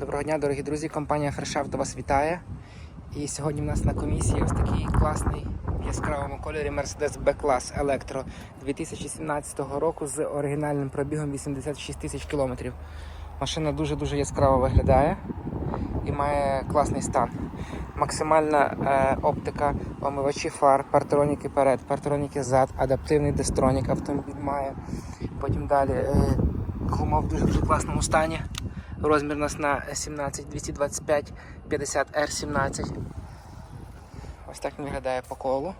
Доброго дня, дорогі друзі. Компанія Фрешафт вас вітає. І сьогодні в нас на комісії ось такий класний в яскравому кольорі Mercedes B-Class Electro 2017 року з оригінальним пробігом 86 тисяч кілометрів. Машина дуже-дуже яскраво виглядає і має класний стан. Максимальна е, оптика, омивачі фар, партроніки перед, партроніки зад, адаптивний дестронік автомобіль має. Потім далі е, гума в дуже-дуже класному стані. Розмір у нас на 17 225 50 r 17 Ось так він виглядає по колу.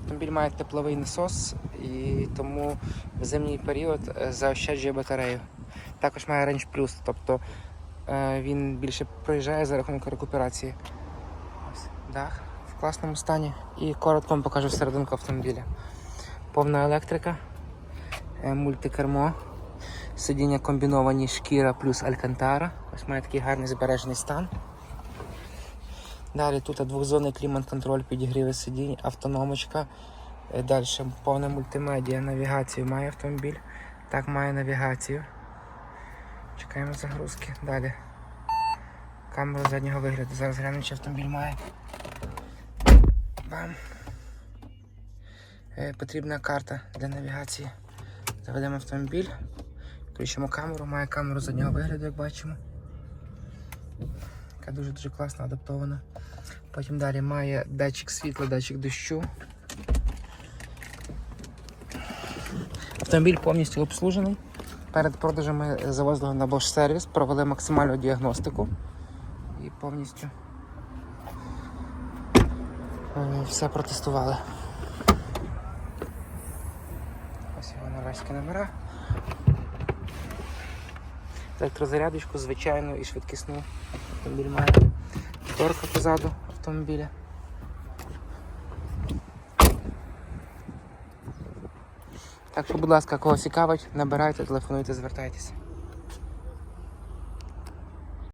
Автомобіль має тепловий насос і тому в зимній період е, заощаджує батарею. Також має Range Plus, тобто е, він більше проїжджає за рахунок рекуперації. Ось дах в класному стані і коротко вам покажу серединку автомобіля. Повна електрика, е, мультикермо, сидіння комбіновані шкіра плюс алькантара. Ось має такий гарний збережений стан. Далі тут двохзонний клімат-контроль, підігріви сидінь, автономочка. Е, Далі повна мультимедіа, навігацію має автомобіль. Так, має навігацію. Чекаємо загрузки. Далі. Камера заднього вигляду. Зараз глянемо, чи автомобіль має. Бам. Е, Потрібна карта для навігації. Заведемо автомобіль, включимо камеру, має камеру заднього вигляду, як бачимо. Яка дуже-дуже класно адаптована. Потім далі має датчик світла, датчик дощу. Автомобіль повністю обслужений. Перед продажем ми завозили на Bosch сервіс, провели максимальну діагностику і повністю е, все протестували. Ось його норвезькі номера. Електрозарядочку, звичайну і швидкісну. Автомобіль має Торка позаду автомобіля. Так що, будь ласка, кого цікавить, набирайте, телефонуйте, звертайтеся.